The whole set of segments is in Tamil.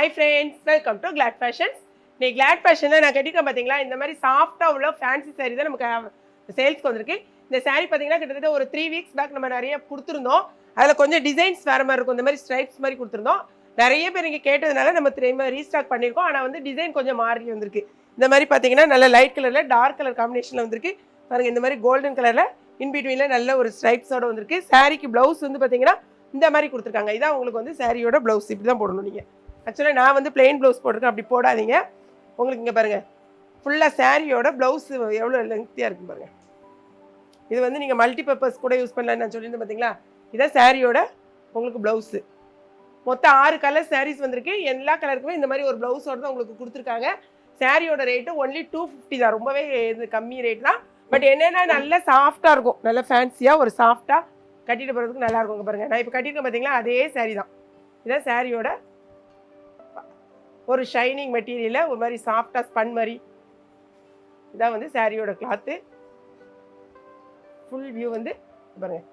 Hi friends welcome to glad fashions நீ கிளாட் தான் நான் கட்டிருக்கேன் பார்த்தீங்களா இந்த மாதிரி சாஃப்டாக உள்ள ஃபேன்சி சாரீ தான் நமக்கு சேல்ஸ்க்கு வந்திருக்கு. இந்த சாரீ பார்த்தீங்கன்னா கிட்டத்தட்ட ஒரு த்ரீ வீக்ஸ் பேக் நம்ம நிறைய கொடுத்துருந்தோம். அதில் கொஞ்சம் டிசைன்ஸ் வேறு மாதிரி இருக்கும். இந்த மாதிரி ஸ்ட்ரைப்ஸ் மாதிரி கொடுத்துருந்தோம். நிறைய பேர் இங்கே கேட்டதுனால நம்ம திரும்ப ரீஸ்டாக் பண்ணியிருக்கோம். ஆனால் வந்து டிசைன் கொஞ்சம் மாறி வந்திருக்கு. இந்த மாதிரி பார்த்தீங்கன்னா நல்ல லைட் கலரில் டார்க் கலர் காம்பினேஷனில் வந்திருக்கு. பாருங்கள் இந்த மாதிரி கோல்டன் கலரில் இன்பிட்வீனில் நல்ல ஒரு ஸ்ட்ரைப்ஸோட வந்திருக்கு. சாரிக்கு ப்ளவுஸ் வந்து பார்த்தீங்கன்னா இந்த மாதிரி கொடுத்துருக்காங்க. இதான் உங்களுக்கு வந்து சாரியோட ப்ளவுஸ் இப்படி தான் போடணும் நீங்கள் ஆக்சுவலாக நான் வந்து பிளெயின் ப்ளவுஸ் போட்டிருக்கேன். அப்படி போடாதீங்க. உங்களுக்கு இங்கே பாருங்கள் ஃபுல்லாக சாரியோட ப்ளவுஸ் எவ்வளோ லெங்க்த்தியாக இருக்கும் பாருங்கள் இது வந்து நீங்கள் மல்டி பர்பஸ் கூட யூஸ் பண்ணலான்னு நான் சொல்லியிருந்தேன் பார்த்தீங்களா இதான் சாரியோட உங்களுக்கு ப்ளவுஸு மொத்தம் ஆறு கலர் சாரீஸ் வந்திருக்கு. எல்லா கலருக்குமே இந்த மாதிரி ஒரு ப்ளவுஸோட தான் உங்களுக்கு கொடுத்துருக்காங்க. சாரியோட ரேட்டு ஒன்லி டூ ஃபிஃப்டி தான். ரொம்பவே இது கம்மி ரேட் தான். பட் என்னென்னா நல்ல சாஃப்டாக இருக்கும். நல்லா ஃபேன்சியாக ஒரு சாஃப்டாக கட்டிட்டு போகிறதுக்கு நல்லா இருக்கும். பாருங்கள் நான் இப்போ கட்டியிருக்கேன் பார்த்தீங்களா அதே saree தான். இதான் சாரியோட ஒரு ஷைனிங் மெட்டீரியலில் ஒரு மாதிரி சாஃப்டாக ஸ்பன் மாதிரி. இதான் வந்து சாரியோட கிளாத்து ஃபுல் வியூ வந்து பாருங்கள்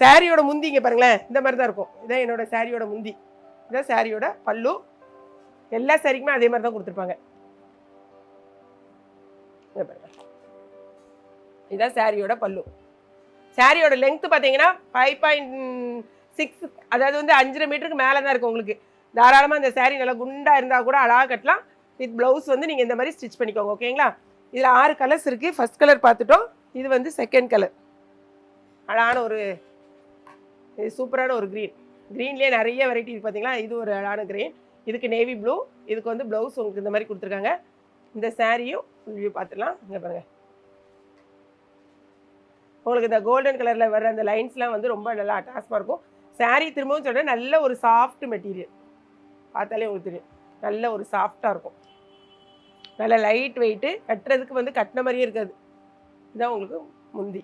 சாரியோட முந்தி இங்கே பாருங்களேன். இந்த மாதிரி தான் இருக்கும். இதான் என்னோட சாரியோட முந்தி. இதான் சாரியோட பல்லு. எல்லா சாரிக்குமே அதே மாதிரி தான் கொடுத்துருப்பாங்க. இதான் சாரியோட பல்லு. சாரியோட லெங்த் பார்த்தீங்கன்னா ஃபைவ் பாயிண்ட் சிக்ஸ் அதாவது வந்து அஞ்சரை மீட்டருக்கு மேலே தான் இருக்கும் உங்களுக்கு. தாராளமாக இந்த சேரீ நல்லா குண்டாக இருந்தால் கூட அழகாக கட்டலாம். வித் ப்ளவுஸ் வந்து நீங்கள் இந்த மாதிரி ஸ்டிச் பண்ணிக்கோங்க ஓகேங்களா இதில் ஆறு கலர்ஸ் இருக்குது ஃபர்ஸ்ட் கலர் பார்த்துட்டோம். இது வந்து செகண்ட் கலர் அழகான ஒரு இது சூப்பரான ஒரு க்ரீன் க்ரீன்லேயே நிறைய வெரைட்டி இருக்குது பார்த்தீங்களா இது ஒரு அழகான க்ரீன் இதுக்கு நேவி ப்ளூ இதுக்கு வந்து ப்ளவுஸ் உங்களுக்கு இந்த மாதிரி கொடுத்துருக்காங்க. இந்த சாரியும் வியூ பார்த்துடலாம். இங்கே பாருங்கள் உங்களுக்கு இந்த கோல்டன் கலரில் வர அந்த லைன்ஸ்லாம் வந்து ரொம்ப நல்லா அட்டாச்மாக இருக்கும். Saree திரும்பவும் சொல்கிறேன் நல்ல ஒரு சாஃப்ட் மெட்டீரியல் பார்த்தாலே உங்களுக்கு தெரியும். நல்ல ஒரு சாஃப்டாக இருக்கும். நல்ல லைட் வெயிட்டு கட்டுறதுக்கு வந்து கட்டின மாதிரியே இருக்காது. இதுதான் உங்களுக்கு முந்தி.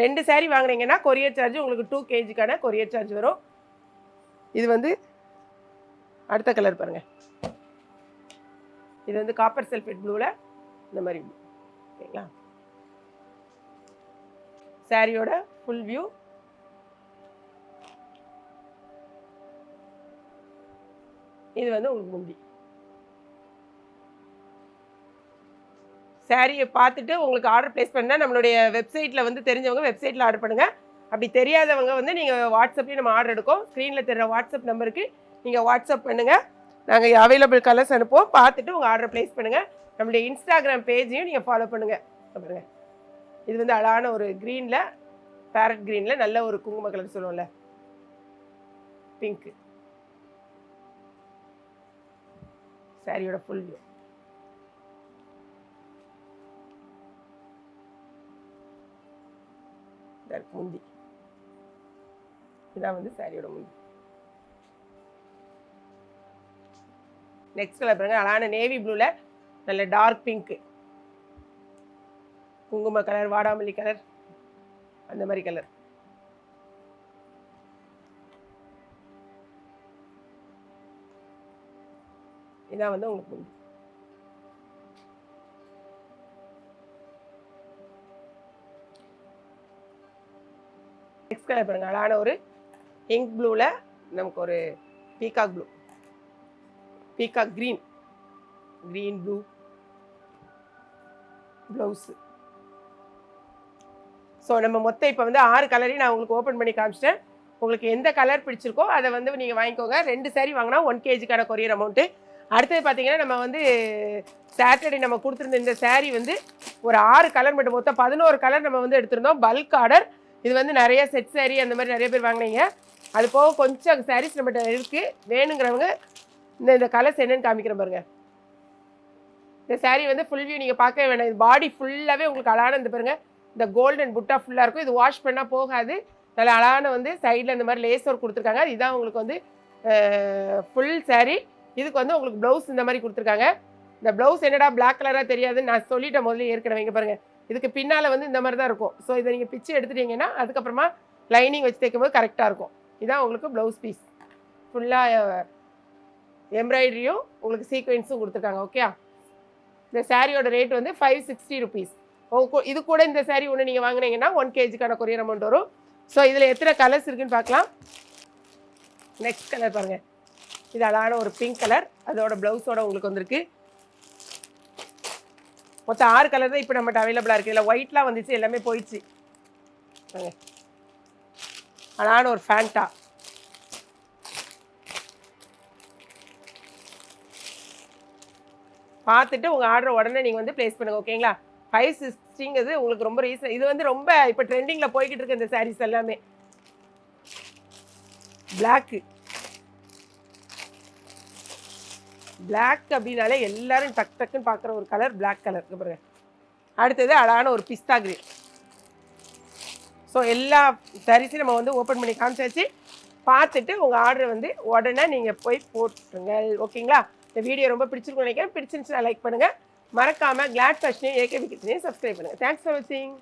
ரெண்டு saree வாங்குனீங்கன்னா கொரியர் சார்ஜ் உங்களுக்கு டூ கேஜிக்கான கொரியர் சார்ஜ் வரும். இது வந்து அடுத்த கலர் பாருங்கள் இது வந்து காப்பர் சல்ஃபேட் ப்ளூவில் இந்த மாதிரி. ஓகேங்களா சாரியோட ஃபுல் வியூ இது வந்து உங்களுக்கு முந்தி சாரியை பார்த்துட்டு உங்களுக்கு ஆர்டர் ப்ளேஸ் பண்ணால் நம்மளுடைய வெப்சைட்டில் வந்து தெரிஞ்சவங்க வெப்சைட்டில் ஆர்டர் பண்ணுங்கள் அப்படி தெரியாதவங்க வந்து நீங்கள் வாட்ஸ்அப்லேயும் நம்ம ஆர்டர் எடுக்கும். ஸ்க்ரீனில் தெரிகிற வாட்ஸ்அப் நம்பருக்கு நீங்கள் வாட்ஸ்அப் பண்ணுங்கள் நாங்கள் அவைலபிள் கலர்ஸ் அனுப்புவோம். பார்த்துட்டு உங்கள் ஆர்டர் ப்ளேஸ் பண்ணுங்கள் நம்மளுடைய இன்ஸ்டாகிராம் பேஜையும் நீங்கள் ஃபாலோ பண்ணுங்கள் பாருங்க. இது வந்து அழகான ஒரு க்ரீனில் பேரட் க்ரீனில் நல்ல ஒரு குங்கும கலர் சொல்லுவோம்ல. பிங்க்கு சாரியோட ஃபுல் வியூ முந்தி. இதான் வந்து சாரியோட முந்தி. நெக்ஸ்ட் கலர் பாருங்க அழகான நேவி ப்ளூவில் நல்ல டார்க் பிங்க்கு குங்கும கலர் வாடாமல்லி கலர் அந்த மாதிரி கலர் இதான் வந்து உங்களுக்கு நெக்ஸ்ட் கலர் பாருங்க அழகான ஒரு இங்க் ப்ளூவில் நமக்கு ஒரு peacock blue peacock green green blue blouse so நம்ம மொத்தம் இப்போ வந்து ஆறு கலரையும் நான் உங்களுக்கு ஓப்பன் பண்ணி காமிச்சிட்டேன். உங்களுக்கு எந்த கலர் பிடிச்சிருக்கோ அதை வந்து நீங்கள் வாங்கிக்கோங்க. ரெண்டு சாரி வாங்கினா ஒன் கேஜிக்கான கொரியர் அமௌண்ட்டு அடுத்தது பார்த்தீங்கன்னா நம்ம வந்து சாட்டர்டே நம்ம கொடுத்துருந்த இந்த சேரீ வந்து ஒரு ஆறு கலர் மட்டும் மொத்தம் பதினோரு கலர் நம்ம வந்து எடுத்திருந்தோம். பல்க் ஆர்டர் இது வந்து நிறைய செட் சேரீ அந்த மாதிரி நிறைய பேர் வாங்கினீங்க. அது போக கொஞ்சம் சாரீஸ் நம்மகிட்ட இருக்குது வேணுங்கிறவங்க இந்த இந்த கலர்ஸ் என்னென்னு காமிக்கிறேன் பாருங்க. இந்த சாரீ வந்து ஃபுல் வியூ நீங்கள் பார்க்கவே வேண்டாம். இது பாடி ஃபுல்லாகவே உங்களுக்கு அழகான இந்த பாருங்க. இந்த கோல்டன் புட்டா ஃபுல்லாக இருக்கும். இது வாஷ் பண்ணால் போகாது. நல்ல அழகான வந்து சைடில் இந்த மாதிரி லேஸ் ஒர்க் கொடுத்துருக்காங்க. இதுதான் உங்களுக்கு வந்து ஃபுல் சாரீ இதுக்கு வந்து உங்களுக்கு ப்ளவுஸ் இந்த மாதிரி கொடுத்துருக்காங்க. இந்த ப்ளவுஸ் என்னடா பிளாக் கலராக தெரியாதுன்னு நான் சொல்லிட்டேன் முதல்ல ஏற்கனவே இங்கே பாருங்கள் இதுக்கு பின்னால் வந்து இந்த மாதிரி தான் இருக்கும். ஸோ இதை நீங்கள் பிச்சு எடுத்துட்டீங்கன்னா அதுக்கப்புறமா லைனிங் வச்சு தைக்கும்போது கரெக்டாக இருக்கும். இதான் உங்களுக்கு ப்ளவுஸ் பீஸ் ஃபுல்லாக எம்ப்ராய்டரியும் உங்களுக்கு சீக்வென்ஸும் கொடுத்துருக்காங்க ஓகே இந்த சாரியோட ரேட் வந்து ஃபைவ் சிக்ஸ்டி ருபீஸ் இது கூட இந்த saree ஒன்று நீங்கள் வாங்கினீங்கன்னா ஒன் கேஜிக்கான கொரியர் அமௌண்ட் வரும். ஸோ இதில் எத்தனை கலர்ஸ் இருக்குன்னு பார்க்கலாம். நெக்ஸ்ட் கலர் பாருங்கள் இது அழகான ஒரு பிங்க் கலர் அதோட ப்ளவுஸோட உங்களுக்கு வந்திருக்கு. மொத்தம் ஆறு கலர் தான் இப்போ நம்மகிட்ட அவைலபிளாக இருக்குது இல்லை ஒயிட்லாம் வந்துச்சு எல்லாமே போயிடுச்சு. அழகான ஒரு ஃபேண்டா பார்த்துட்டு உங்கள் ஆர்டர் உடனே நீங்கள் வந்து ப்ளேஸ் பண்ணுங்கள் ஓகேங்களா ஃபைவ் சிக்ஸ்டிங்கிறது உங்களுக்கு ரொம்ப ரீசன் இது வந்து ரொம்ப இப்போ ட்ரெண்டிங்கில் போய்கிட்டு இருக்கு இந்த சாரீஸ் எல்லாமே. பிளாக்கு பிளாக் அப்படின்னாலே எல்லாரும் டக் டக்குன்னு பார்க்குற ஒரு கலர் பிளாக் கலர் பாருங்க. அடுத்தது அழகான ஒரு பிஸ்தா கிரீன் ஸோ எல்லா சாரீஸையும் நம்ம வந்து ஓப்பன் பண்ணி காமிச்சாச்சு. பார்த்துட்டு உங்கள் ஆர்டர் வந்து உடனே நீங்கள் போய் போட்டுருங்க ஓகேங்களா இந்த வீடியோ ரொம்ப பிடிச்சிருக்கும் நினைக்கிறேன். பிடிச்சிருந்துச்சுன்னா லைக் பண்ணுங்கள் மறக்காமல் கிளாட் ஃபேஷனையும் ஏகே கிச்சனையும் சப்ஸ்கிரைப் பண்ணுங்கள் தேங்க்ஸ் ஃபார் வாட்சிங்